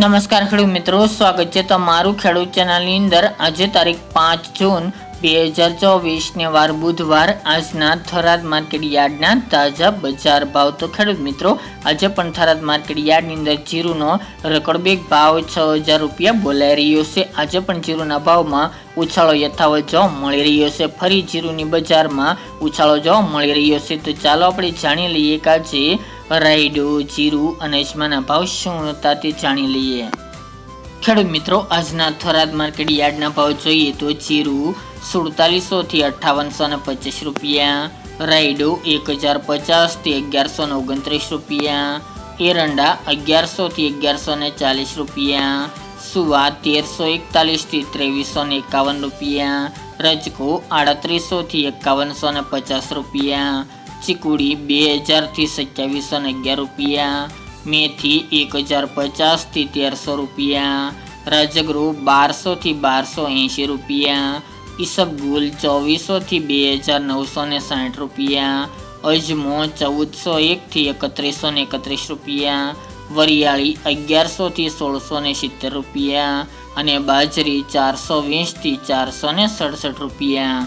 નમસ્કાર ખેડૂત મિત્રો, સ્વાગત છે તમારું ખેડૂત ચેનલની અંદર. આજે તારીખ પાંચ જૂન બે હજાર ચોવીસને વાર બુધવાર આજના થરાદ માર્કેટ યાર્ડના તાજા બજાર ભાવ. તો ખેડૂત મિત્રો, આજે પણ થરાદ માર્કેટ યાર્ડની અંદર જીરુનો રેકોર્ડ બેગ ભાવ છ હજાર રૂપિયા બોલાઈ રહ્યો છે. આજે પણ જીરુના ભાવમાં ઉછાળો યથાવત જોવા મળી રહ્યો છે. ફરી જીરુની બજારમાં ઉછાળો જોવા મળી રહ્યો છે. તો ચાલો આપણે જાણી લઈએ કે આજે રાયડો, જીરું અને અજમાના ભાવ શું હતા જાણી લઈએ. ખેડૂત મિત્રો, આજના થરાદ માર્કેટ યાર્ડના ભાવ જોઈએ તો જીરું સુડતાલીસો થી અઠ્ઠાવનસો ને પચીસ રૂપિયા, રાયડો એક હજાર પચાસથી અગિયારસો ને ઓગણત્રીસ રૂપિયા, એરંડા અગિયારસો થી અગિયારસો ને ચાલીસ રૂપિયા, સુવા તેરસો એકતાલીસથી ત્રેવીસો ને એકાવન રૂપિયા, રજકો આડત્રીસો થી એકાવનસો ને પચાસ રૂપિયા ચીકુડી બે હજારથી સત્યાવીસો ને અગિયાર રૂપિયા. મેથી એક હજાર પચાસથી તેરસો રૂપિયા. રાજગૃહ બારસોથી બારસો એંશી રૂપિયા. ઈસબગુલ ચોવીસોથી બે હજાર નવસો ને સાઠ રૂપિયા. અજમો ચૌદસો એકથી એકત્રીસો ને એકત્રીસ રૂપિયા. વરિયાળી અગિયારસોથી સોળસો ને સિત્તેર રૂપિયા. અને બાજરી ચારસો વીસથી ચારસો ને સડસઠ રૂપિયા.